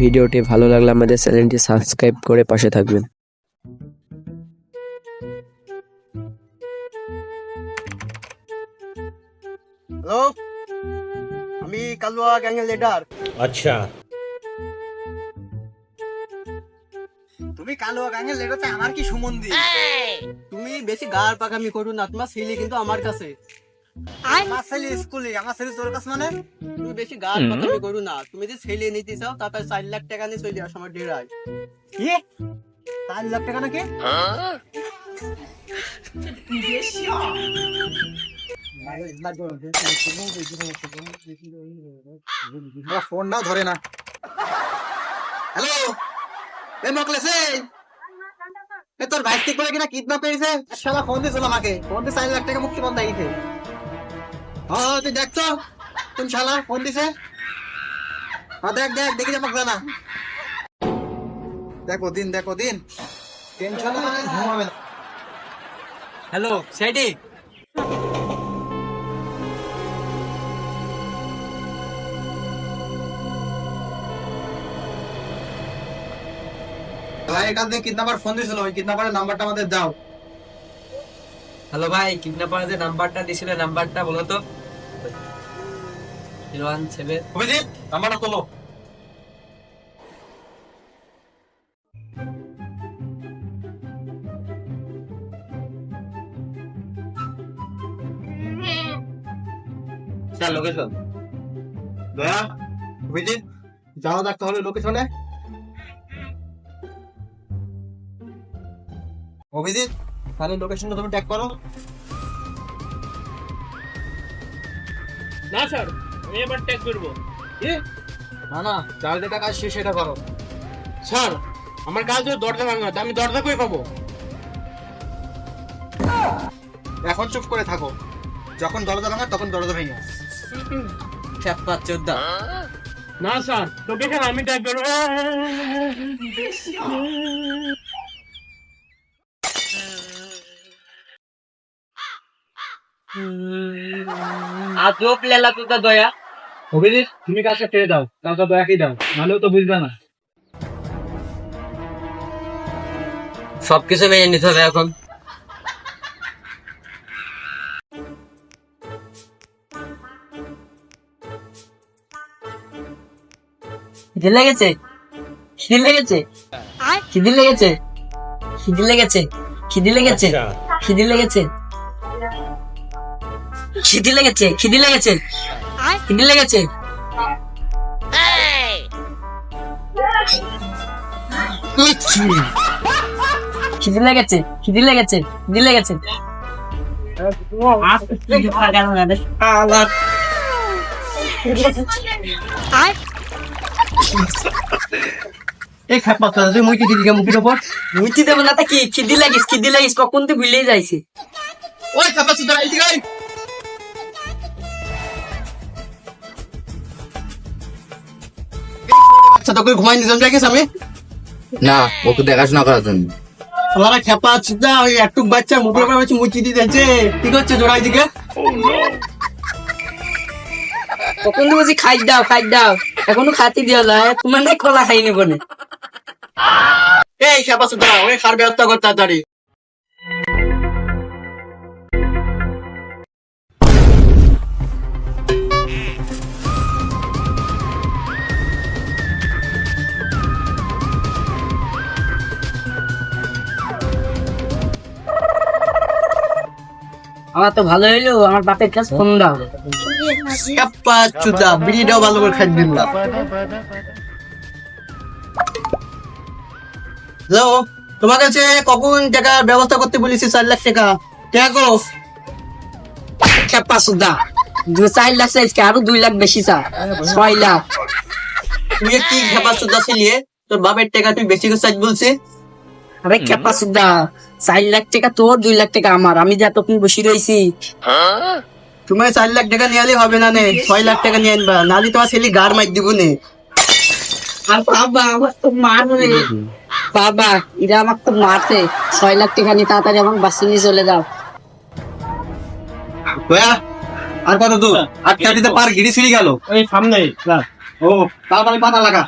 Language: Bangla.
ভিডিওটি ভালো লাগলে আমাদের চ্যানেলটি সাবস্ক্রাইব করে পাশে থাকবেন। হ্যালো আমি কালুয়া গ্যাংয়ের লিডার আচ্ছা। তুমি কালুয়া গ্যাংয়ের লিডার আমার কি সুমন্দি তুমি বেশি গার পাকামি করো না তোমার সিলি কিন্তু আমার কাছে। আমার ছেলে স্কুলে আমার ছেলে তোর কাছে মানে? তুমি বেশি করো না। তুমি যদি ছেলে নিতে চাও তারপরে চার লাখ টাকা নিয়ে চলে আসো আমার ডেরায় কি? চার লাখ টাকা নাকি? ফোনটাও ধরে না। হ্যালো? এ মকলেস এ। তোর ভাই ঠিক করে কিনা কিডন্যাপ করেছে? শালা ফোন দিয়েছিল আমাকে। ফোন দিয়ে চার লাখ টাকা মুক্তি বন্ধ দিতে। হ্যাঁ তুই দেখছ? কোন শালা ফোন দিছে? দেখ দেখ, দেখি যাব না দেখো দিন দেখো দিন টেনশন হ্যালো সেটি ভাই, এখান থেকে কিডন্যাপার ফোন দিয়েছিল ওই কিডন্যাপারের নাম্বারটা আমাদের দাও। হ্যালো ভাই কিডন্যাপার যে নাম্বারটা দিছিল নাম্বারটা বলো তো। Zero one seven. অভিজিৎ নাম্বারটা তোলো স্যার লোকেশন দয়া অভিজিৎ যাও দেখ তাহলে লোকেশনে অভিজিৎ তাহলে লোকেশনটা তুমি ট্যাগ করো। না স্যার। এবার ট্যাগ করব না না যার যেটা কাজ সে সেটা করো। স্যার আমার কাজ হচ্ছে দরজা ভাঙা আমি দরজা করে পাবো? এখন চুপ করে থাকো। যখন দরজা ভাঙা তখন দরজা ভেঙে চাপ্পা চোদ্দা। না স্যার লোকেশন আমি ট্যাগ করব আজব লেলা তো তা দয়া। অভিজিৎ তুমি কাজটা ছেড়ে দাও। কাজটা দয়াকেই দাও। নাহলেও তো বুঝবে না। সবকিছু মেনে নিতে হবে এখন। খিদে লেগেছে? খিদে লেগেছে? খিদে লেগেছে? খিদে লেগেছে? খিদে লেগেছে? খিদে লেগেছে? খিদে লেগেছে খিদি লেগেছে। খিদে লেগেছে। খিদে লেগেছে খিদে লেগেছে খিদে লেগেছে। এই খাপ পাতা তুই মুই কি দিদি মুখির ওপর? মুচি দেবো না তা কি? খিদি লাগিস খিদি লাগিস কখন তো ভুলেই যাইছে। ওই ক্যাপাসিটি এদিকে আয়। করে তোকে ঘুমাই নিজাম যাইছিস আমি? না ওকে দেখাশোনা করার জন্য। আমার খেপা চিন্তা ওই একটু বাচ্চা মুখের উপরে হচ্ছে মুচি দিয়ে দিয়েছে। ঠিক হচ্ছে জোড়াই দিকে কখন খাই দাও খাই দাও। এখনও খাতি দিয়া যায় তোমার না কলা খাইনি বনে এই খেপা সুদা ওই খার ব্যবস্থা করতে তাড়াতাড়ি। আমার তো ভালো হইল আমার বাপের কাছে ফোন দাও। খেপা চুদা বিড়িটাও ভালো করে খাই দিন হ্যালো তোমার কাছে কখন টাকার ব্যবস্থা করতে বলেছি চার লাখ টাকা? টাকা করো খেপা সুদা দু চার লাখ চাইছে আরও দুই লাখ বেশি চা ছয় লাখ। তুই কি খেপা চুদা ছিলিয়ে তোর বাপের টাকা তুই বেশি করে চাই বলছিস? আরে খেপা সুদা চার লাখ টাকা তোর দুই লাখ টাকা আমার। আমি যা তখন বসে রয়েছি। তোমার চার লাখ টাকা নিয়ে হবে না নে। ছয় লাখ টাকা নিয়ে আনবা। নাহলে তোমার ছেলে গার মার দিব নে। আর বাবা আমার তো মারবে বাবা এরা আমার তো মারছে। ছয় লাখ টাকা নিয়ে তাড়াতাড়ি আমার বাসে নিয়ে চলে যাও। আর কত দূর? আটকা দিতে পার গিরি ছিঁড়ি গেল। ওই সামনে ও তাড়াতাড়ি পাতা লাগা।